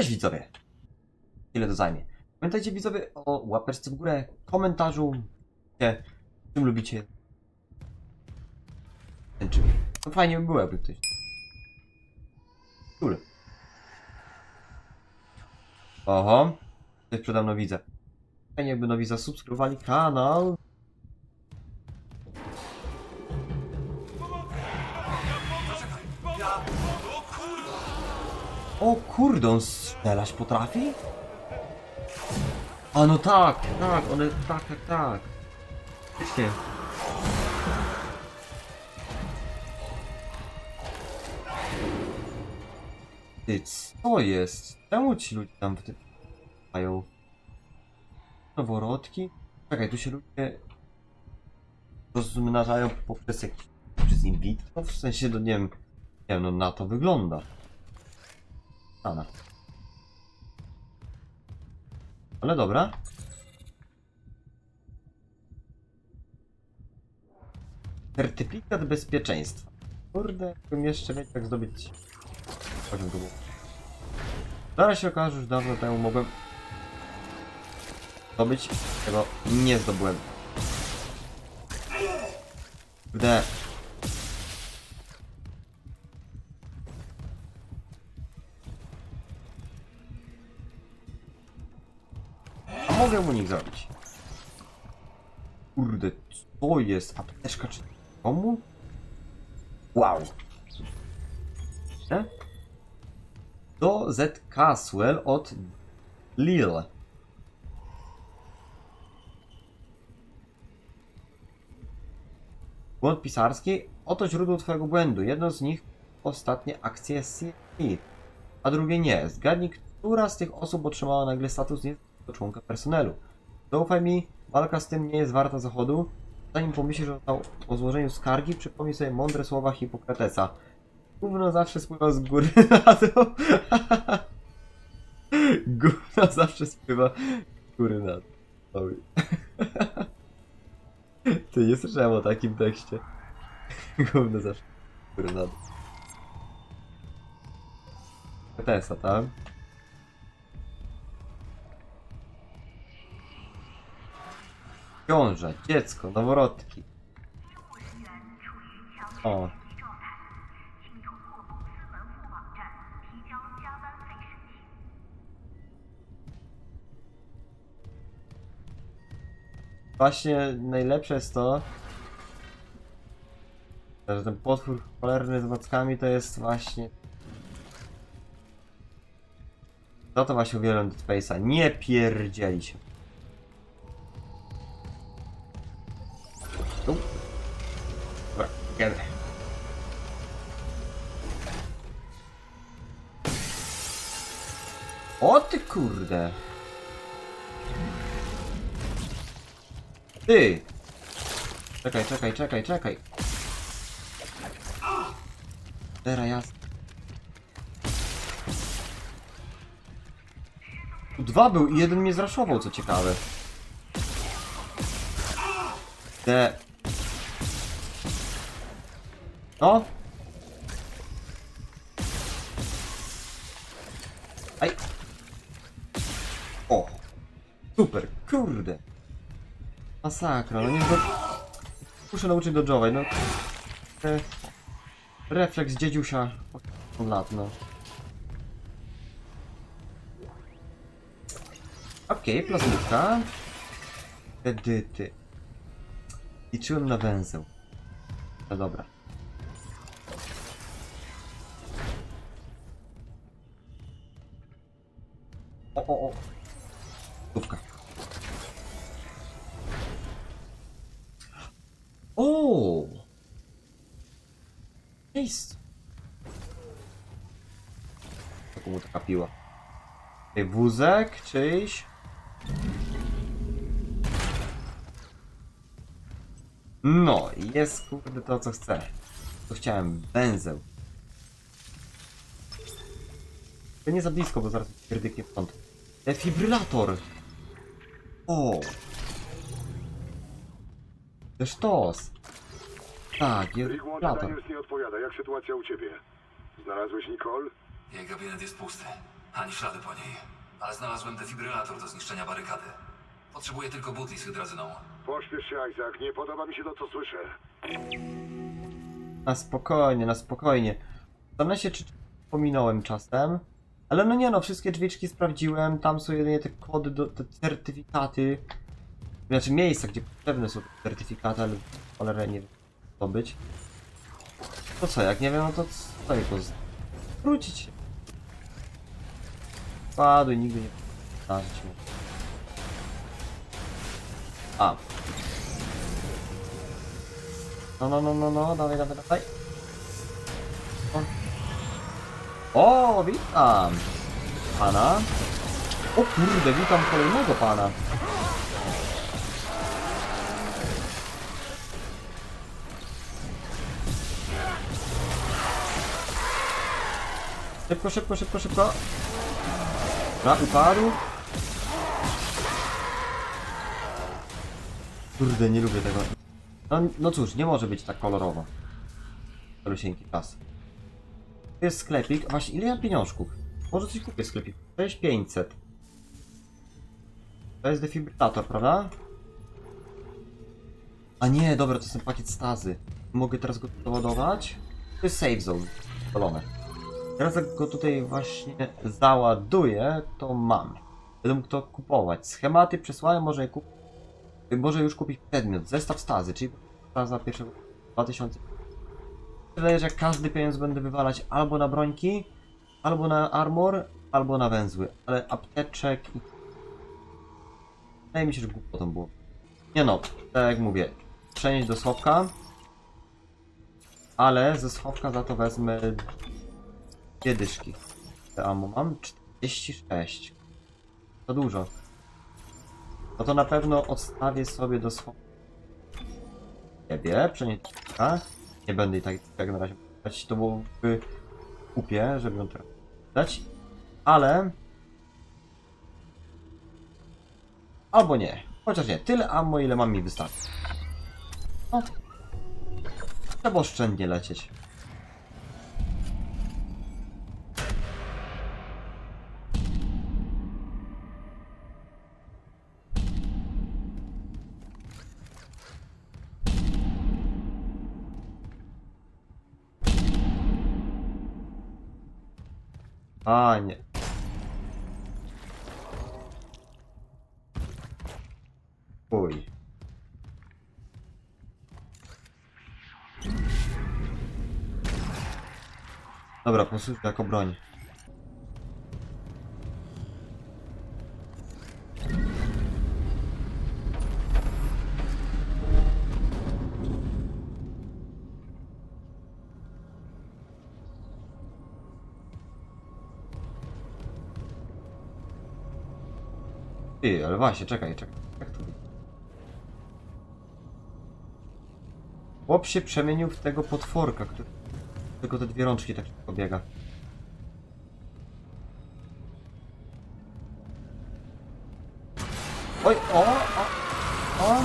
Cześć widzowie! Ile to zajmie? Pamiętajcie widzowie o łapeczce w górę, komentarzu, gdzie, czym lubicie ten czym. No fajnie by było, jakby ktoś... Oho, ktoś przede mną widzę. Fajnie jakby nowi zasubskrybowali kanał. O kurde, on strzelać potrafi? A no tak, tak, one, tak, tak, tak. Faktycznie. Ty, co jest? Czemu ci ludzie tam w tym mają? Noworodki? Czekaj, tu się ludzie rozmnażają poprzez jakieś, przez in vitro? W sensie, no nie wiem, nie wiem, no na to wygląda. Ana. Ale dobra. Certyfikat bezpieczeństwa. Kurde, bym jeszcze wiedział jak zdobyć poziom długu. Zaraz się okaże, że już dawno temu mogłem zdobyć, tego nie zdobyłem. Kurde. Mogę mu nie zrobić. Kurde, co jest? Apteczka czy komu? Wow. E? Do Z Caswell od Lille. Błąd pisarski? Oto źródło twojego błędu. Jedno z nich ostatnie akcje CIA, a drugie nie. Zgadnij, która z tych osób otrzymała nagle status niezwykłego członka personelu. Zaufaj mi, walka z tym nie jest warta zachodu. Zanim pomyślisz o, o złożeniu skargi, przypomnij sobie mądre słowa Hipokratesa. Gówno zawsze spływa z góry na dół. Gówno zawsze spływa z góry na dół. Ty nie słyszałem o takim tekście. Gówno zawsze z góry na dół. Tesa, tak? Ciąża, dziecko, noworodki. O. Właśnie najlepsze jest to, że ten potwór cholerny z mackami to jest właśnie... No to właśnie uwielbiam Dead Space'a. Nie pierdzieli się. Tu. O ty kurde. Ty! Czekaj, czekaj, czekaj, czekaj. Teraz. Tu dwa był i jeden mnie zraszował, co ciekawe. Te... No! Aj! O! Super, kurde! Masakra, no nie do... Muszę nauczyć dodżować, no. E, refleks dziedziusia od lat, no. Okej, okay, plasmówka. Edyty. Liczyłem na węzeł. No dobra. Wózek czyjś? No, jest kurde to co chcę. To chciałem, węzeł. To nie za blisko, bo zaraz pierdyknie w kąt. Defibrylator! O! To sztos! Tak, jest defibrylator. Daniels nie odpowiada. Jak sytuacja u ciebie? Znalazłeś Nicole? Jej gabinet jest pusty. Ani ślady po niej. Ale znalazłem defibrylator do zniszczenia barykady. Potrzebuję tylko butli z hydrazyną. Pośpiesz się, Isaac. Nie podoba mi się to, co słyszę. Na spokojnie, na spokojnie. Zastanawiam się, czy pominąłem czasem. Ale no nie no, wszystkie drzwiczki sprawdziłem. Tam są jedynie te kody, do, te certyfikaty. Znaczy miejsca, gdzie potrzebne są te certyfikaty, ale cholerę nie wiem, co być. To co, jak nie wiem, no to co jej poz... Wrócić się. Padły, nigdy nie mu. A. No, no, no, no, no, dawaj, dawaj, dawaj. O, o witam. Pana. O kurde, witam kolejnego pana. Szybko, szybko, szybko, szybko. Na upadł. Kurde, nie lubię tego. No, no cóż, nie może być tak kolorowo. Lusieńki czas. To jest sklepik. Właśnie, ile ja pieniążków? Może coś kupię w sklepiku. 6500. To jest defibrylator, prawda? A nie, dobra, to jest ten pakiet stazy. Mogę teraz go doładować? To jest save zone. Dolone. Teraz jak go tutaj właśnie załaduję, to mam. Będę mógł to kupować. Schematy przesłałem, może kupić. Może już kupić przedmiot. Zestaw stazy, czyli staza pierwszego 2000. Wydaje, że każdy pieniądz będę wywalać albo na brońki, albo na armor, albo na węzły. Ale apteczek i... Wydaje mi się, że głupotą było. Nie no, tak jak mówię, przenieść do schowka. Ale ze schowka za to wezmę dwie dyszki. Te ammo mam 46. To dużo. No to na pewno odstawię sobie do schowka. Ciebie, przenieść. Nie będę i tak jak na razie dać. To było w kupie, żeby ją teraz dać. Ale... Albo nie. Chociaż nie. Tyle ammo, ile mam mi wystarczy. No. Trzeba oszczędnie lecieć. A nie. Uj. Dobra, posłuchaj jako broń. Ale właśnie, czekaj, czekaj. Jak będzie? Chłop się przemienił w tego potworka, który... Tylko te dwie rączki tak szybko biega. Oj, o, o, o.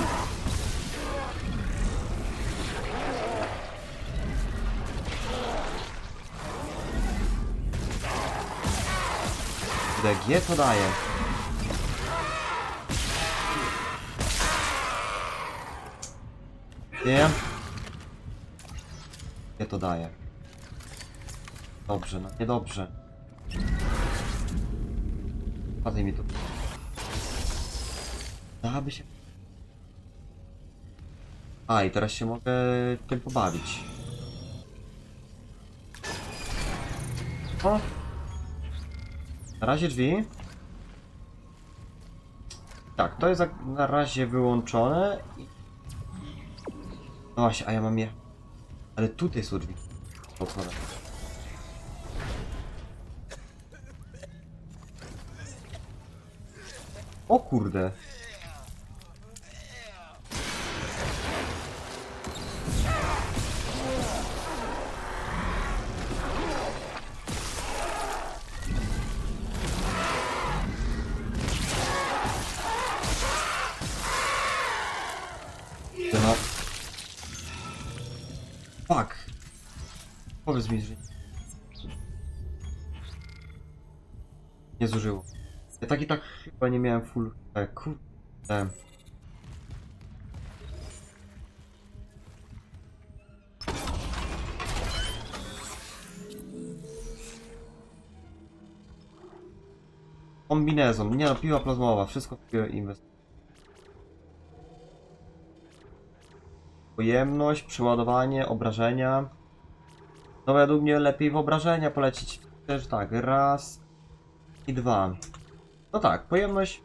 DG to daje. Nie. Nie to daje. Dobrze, no niedobrze. Padaj mi tu. Dałaby się. A, i teraz się mogę tym pobawić. O! Na razie drzwi. Tak, to jest na razie wyłączone. No właśnie, a ja mam je. Ale tutaj są drzwi. Otwarte. O kurde. Fuck. Powiedz mi, że... zużyło. Ja tak i tak chyba nie miałem full... E, kurde. Kombinezon, nie no, piła plazmowa, wszystko piłę inwest. Pojemność, przeładowanie, obrażenia. No według mnie lepiej w obrażenia polecić. Też tak, raz i dwa. No tak, pojemność,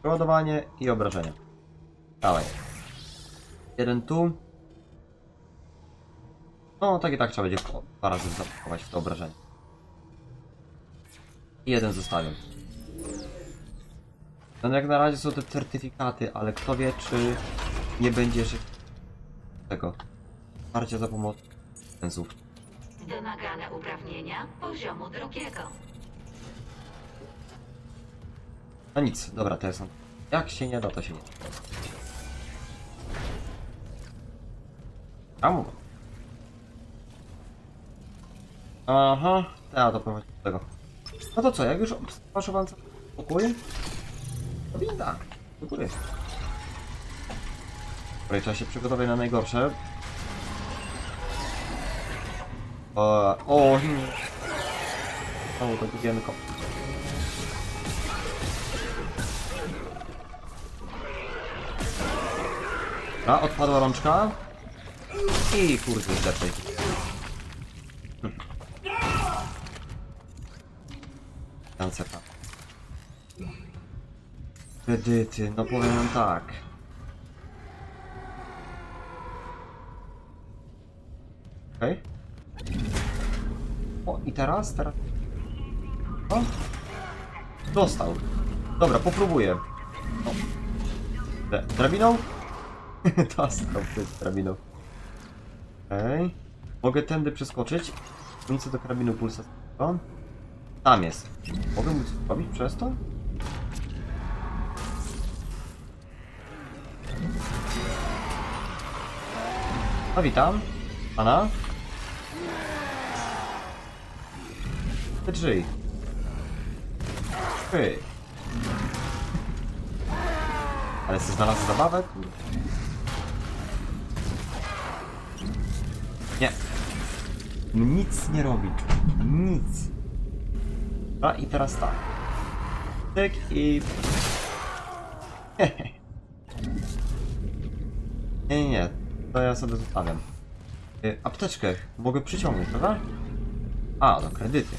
przeładowanie i obrażenia. Dawaj. Jeden tu. No tak i tak trzeba będzie dwa razy zapakować w to obrażenie. I jeden zostawiam. No jak na razie są te certyfikaty, ale kto wie czy nie będzie że tego wsparcia za pomocą sensów. Wymagane uprawnienia poziomu drugiego. No nic, dobra, to są. Jak się nie da, to się nie da. Amu. Aha, ja to prowadzi do tego. No to co, jak już obsparzowałem pokój? To winda, do góry. Dobra, trzeba się przygotować na najgorsze. O, o, hmm. Znowu to gubienko. A, odpadła rączka. I kurde, lepiej. Lancepa. Kredyty, no powiem tak. Teraz, teraz... O! Dostał. Dobra, popróbuję. O. Dra- Drabiną? Dostał drabiną. Okej. Mogę tędy przeskoczyć. Wrócę do karabinu pulsacyjnego. Tam jest. Mogę mu coś robić przez to? No witam. Pana? Te drzwi. Ale ty znalazł zabawę? Nie. Nic nie robi. Nic. A i teraz tak. Tyk i... Nie, nie, nie. To ja sobie zostawiam. Y, apteczkę mogę przyciągnąć, prawda? A, no kredyty.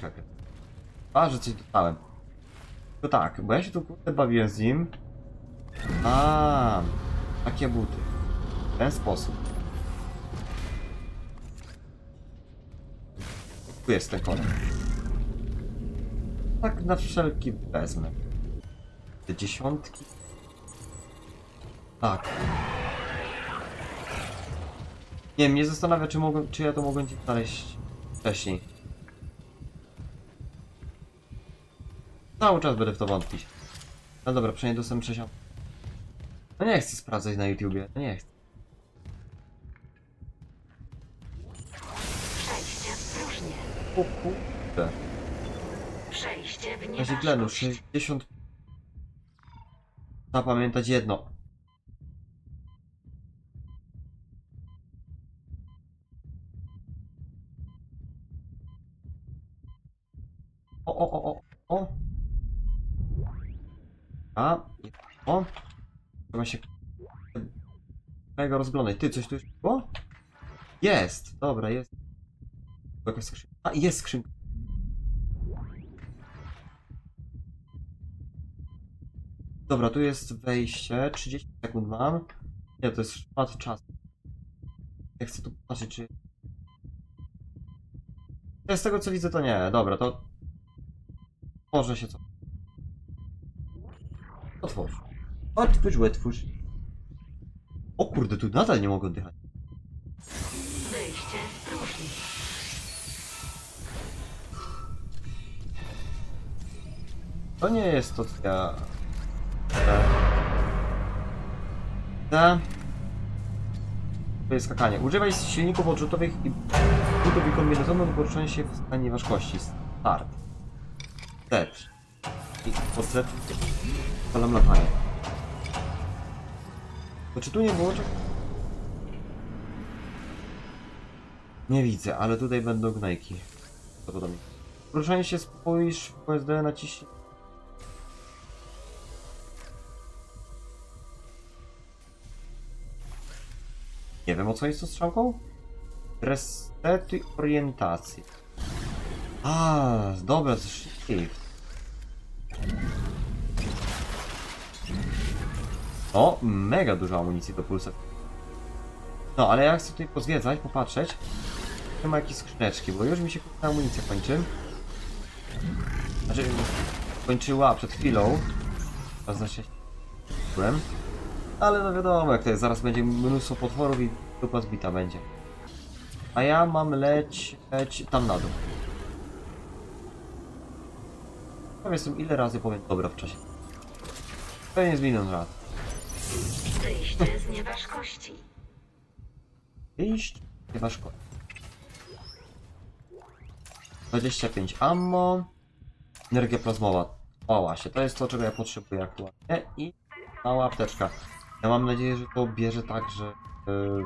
Kredyt. A, że coś dostałem. To tak, bo ja się tu kurde bawiłem z nim. A, takie buty. W ten sposób. Tu jest ten kolor. Tak na wszelki wezmę. Te dziesiątki. Tak. Nie mnie zastanawia, czy, mogłem, czy ja to gdzieś znaleźć wcześniej. Cały czas będę w to wątpić. No dobra, przynajmniej dostęp 60. No nie chcę sprawdzać na YouTubie, no nie chcę. Przejście w próżnię. O kurde. Przejście w W razie tlenu nieważkość. 60. Trzeba pamiętać jedno. O, o, o, o, o. A, o. Trzeba się mega rozglądać. Ty, coś tu już było? Jest, dobra, jest. Jakaś skrzynka. A, jest skrzynka. Dobra, tu jest wejście. 30 sekund mam. Nie, to jest szmat czasu. Ja chcę tu patrzeć, czy... Ja Z tego co widzę, to nie. Dobra, to... Może się co... Otwórz. Otwórz, otwórz. O kurde, tu nadal nie mogę oddychać. Wyjście w próżnię. To nie jest to, co ja... Te... To jest skakanie. Używaj silników odrzutowych i budowy kombinezonu do poruszania się w stanie ważkości. Start. Z. Z palam latanie. To czy tu nie było? Nie widzę, ale tutaj będą gnajki. Prawdopodobnie. Poruszanie się spójrz PSD naciśnij. Nie wiem o co jest to strzałką? Resetuj orientację. A, dobra, to shift. O, mega dużo amunicji do pulsa. No, ale ja chcę tutaj pozwiedzać, popatrzeć. Nie ma jakieś skrzyneczki, bo już mi się ta amunicja kończy. Znaczy, kończyła przed chwilą. To znaczy, byłem. Ale no wiadomo, jak to jest, zaraz będzie mnóstwo potworów i dupa zbita będzie. A ja mam leć, leć tam na dół. Powiedzmy, ile razy powiem dobra w czasie. Pewnie z milion lat. Wyjście z nieważkości. Iść, chyba szkoda. 25 ammo. Energia plazmowa. O właśnie, to jest to, czego ja potrzebuję aktualnie. I mała apteczka. Ja mam nadzieję, że to bierze tak, że yy,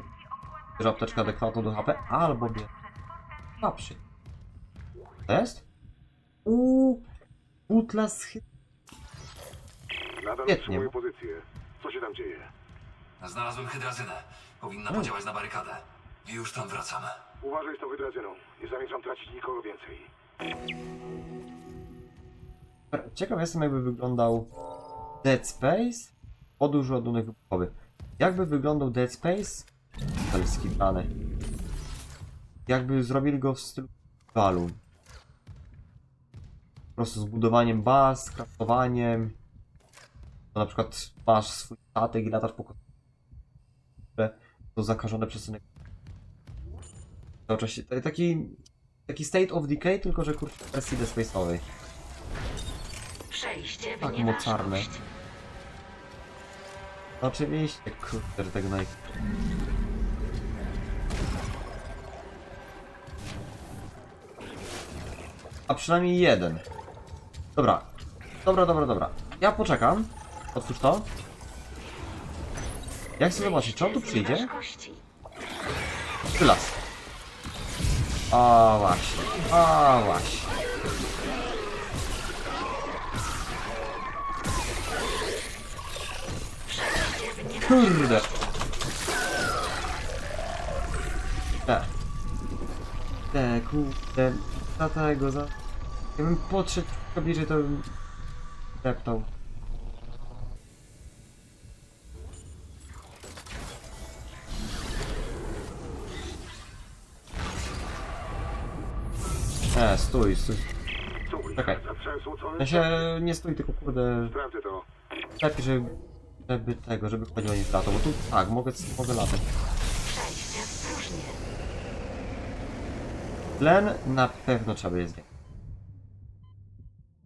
bierze apteczkę adekwatną do HP, albo bierze słabszy. To jest? Uuu, butla z. Nadal Świetnie. utrzymuję pozycję. Co się tam dzieje? Znalazłem hydrazynę. Powinna O. podziałać na barykadę. Już tam wracamy. Uważaj z tą hydrazyną. Nie zamierzam tracić nikogo więcej. Ciekaw jestem, jakby wyglądał Dead Space po duży ładunek wybuchowy. Jakby wyglądał Dead Space? Selski dane. Jakby zrobili go w stylu balu. Po prostu z budowaniem baz, kraftowaniem. To na przykład masz swój statek i latasz po kosmosie, które są zakażone przez. To oczywiście taki, taki State of Decay, tylko że kurczę w wersji Space'owej. Przejście w Tak mocarne. Oczywiście, kurde, tego naj... A przynajmniej jeden. Dobra. Dobra, dobra, dobra. Ja poczekam. Otwórz to. Ja chcę zobaczyć, czy on tu przyjdzie? Wylas. A właśnie. A właśnie. Kurde. Te. Te, kurde. Za tego, za... Jakbym podszedł bliżej, to bym... Deptał. E, stój, stój. Czekaj. Ja się nie stój, tylko kurde... Sprawdzę to. Lepiej, żeby, żeby tego, żeby chodziło niż lato, bo tu tak, mogę, mogę latać. Próżnię. Tlen na pewno trzeba zdjąć.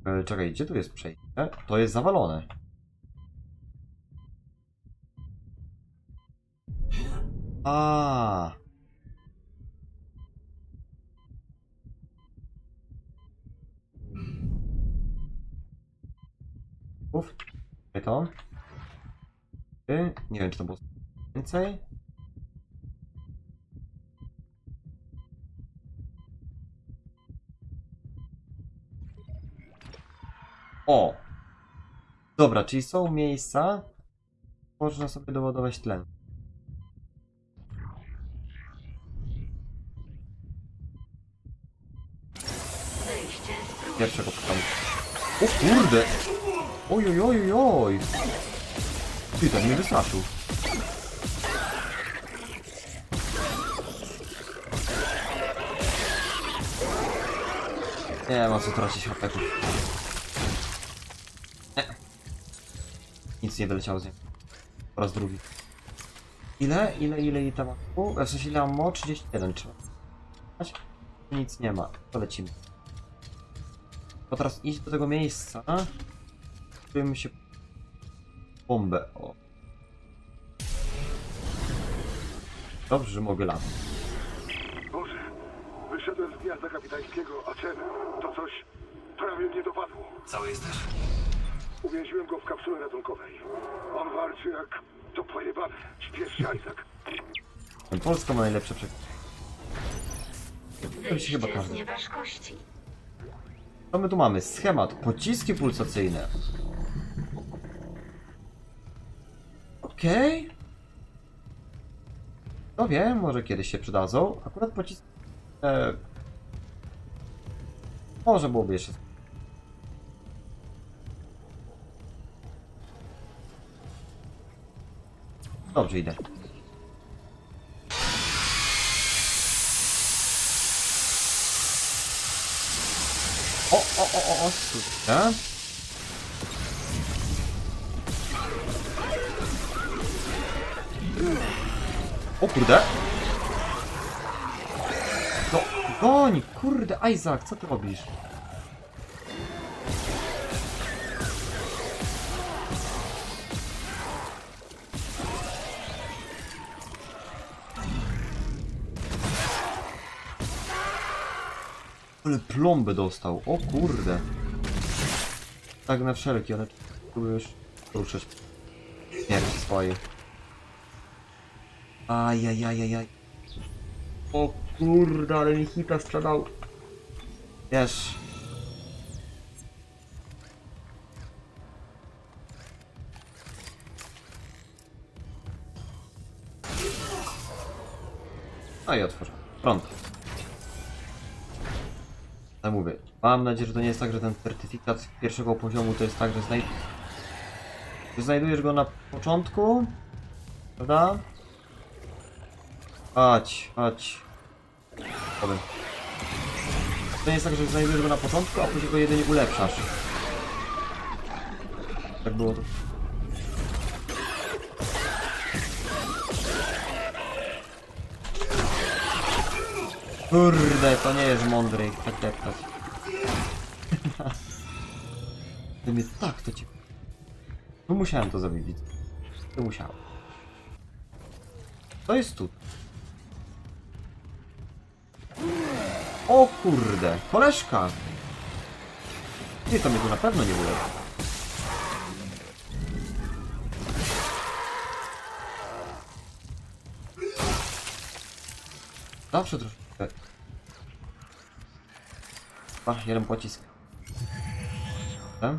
E, czekaj, gdzie tu jest przejście? To jest zawalone. A. Uf, Czekaj to. Ty? Nie wiem, czy to było więcej. O! Dobra, czyli są miejsca, można sobie doładować tlen. Pierwszego pytania. O kurde! Oj, oj, oj, oj! Ty, ten mnie wystraszył. Nie ma co tracić hapeków. Nie. Nic nie wyleciało z niego. Po raz drugi. Ile? Ile, ile i tam? W sensie ile ammo? 31 trzeba. Nic nie ma. To lecimy. Bo teraz iść do tego miejsca, w którym się bombę. O. Dobrze, że mogę latać. Boże, Wyszedłem z gniazda kapitańskiego, a ten to coś prawie mnie dopadło. Cały jesteś? Uwięziłem go w kapsule ratunkowej. On walczy jak to pojebane. Śpiesz się, Isaac. Polska ma najlepsze przekłady. To się chyba z każdy. nieważkości. Co my tu mamy? Schemat. Pociski pulsacyjne. Okej. No wiem, może kiedyś się przydadzą. Akurat pociski... E... Może byłoby jeszcze... Dobrze, idę. O, o, o, o, o, kurde. No, goń, kurde, Isaac, co ty robisz? Ale plombę dostał, o kurde. Tak na wszelki, one próbują już ruszyć. Śmierci swojej. Ajajajajaj. O kurde, ale mi hita sprzedał. Wiesz. No i otworzę. Pronto. Tak mówię. Mam nadzieję, że to nie jest tak, że ten certyfikat pierwszego poziomu to jest tak, że, znaj... że znajdujesz go na początku. Prawda? Chodź, chodź. To nie jest tak, że znajdujesz go na początku, a później go jedynie ulepszasz. Tak było to. Kurde, to nie jest mądre ich tak deptać. Ty mnie tak to cię... No musiałem to zrobić. To musiałem. To jest tu. O kurde, koleżka! Nie, to mnie tu na pewno nie ulewa. Zawsze troszkę. Ach, jeden pocisk. Ten?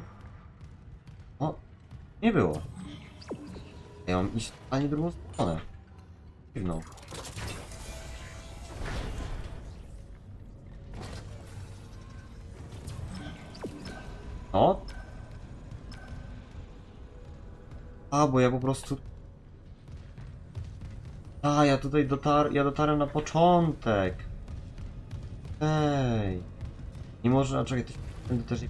O, nie było. Ja mam iść a nie drugą stronę. Dziwną. O. A, bo ja po prostu... A, ja tutaj dotar... ja dotarłem na początek. Ej. Nie można, czekaj, to też nie...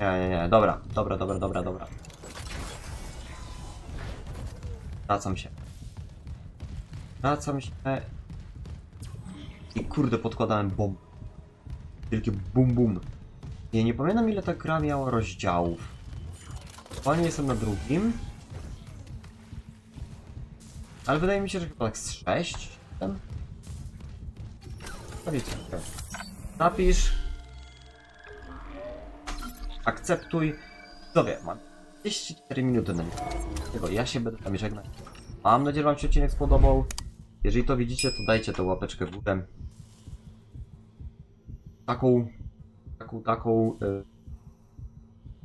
Nie, nie, nie, dobra, dobra, dobra, dobra, dobra. Wracam się. Wracam się. I kurde, podkładałem bomb. Wielkie bum bum. Ja nie pamiętam ile ta gra miała rozdziałów. Aktualnie jestem na drugim. Ale wydaje mi się, że chyba tak z 6, 7. No. Napisz. Akceptuj. Widzowie, mam 34 minuty na tego. Ja się będę tam żegnać. Mam nadzieję, że wam się odcinek spodobał. Jeżeli to widzicie, to dajcie tą łapeczkę w górę. Taką, taką, taką y,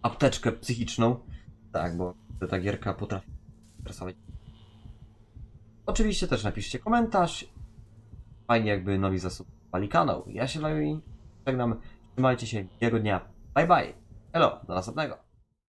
apteczkę psychiczną. Tak, bo ta gierka potrafi stresować. Oczywiście też napiszcie komentarz. Fajnie jakby nowi zasubowali kanał. Ja się z wami żegnam. Trzymajcie się. Miłego dnia. Bye bye. Hello. Do następnego.